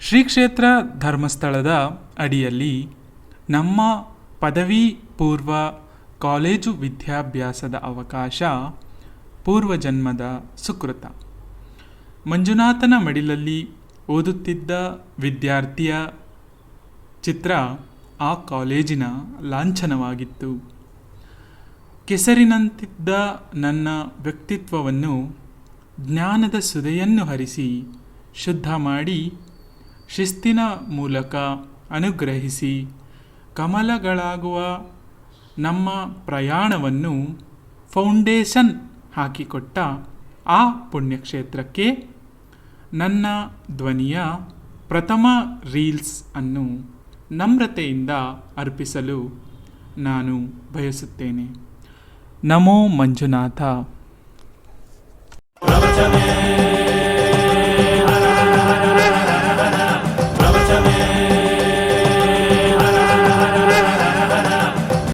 ಶ್ರೀ ಕ್ಷೇತ್ರ ಧರ್ಮಸ್ಥಳದ ಅಡಿಯಲ್ಲಿ ನಮ್ಮ ಪದವಿ ಪೂರ್ವ ಕಾಲೇಜು ವಿದ್ಯಾಭ್ಯಾಸದ ಅವಕಾಶ ಪೂರ್ವಜನ್ಮದ ಸುಕೃತ. ಮಂಜುನಾಥನ ಮಡಿಲಲ್ಲಿ ಓದುತ್ತಿದ್ದ ವಿದ್ಯಾರ್ಥಿಯ ಚಿತ್ರ ಆ ಕಾಲೇಜಿನ ಲಾಂಛನವಾಗಿತ್ತು. ಕೆಸರಿನಂತಿದ್ದ ನನ್ನ ವ್ಯಕ್ತಿತ್ವವನ್ನು ಜ್ಞಾನದ ಸುದೆಯನ್ನು ಹರಿಸಿ ಶುದ್ಧ ಮಾಡಿ ಶಿಸ್ತಿನ ಮೂಲಕ ಅನುಗ್ರಹಿಸಿ ಕಮಲಗಳಾಗುವ ನಮ್ಮ ಪ್ರಯಾಣವನ್ನು ಫೌಂಡೇಶನ್ ಹಾಕಿಕೊಟ್ಟ ಆ ಪುಣ್ಯಕ್ಷೇತ್ರಕ್ಕೆ ನನ್ನ ಧ್ವನಿಯ ಪ್ರಥಮ ರೀಲ್ಸ್ ಅನ್ನು ನಮ್ರತೆಯಿಂದ ಅರ್ಪಿಸಲು ನಾನು ಬಯಸುತ್ತೇನೆ. ನಮೋ ಮಂಜುನಾಥ.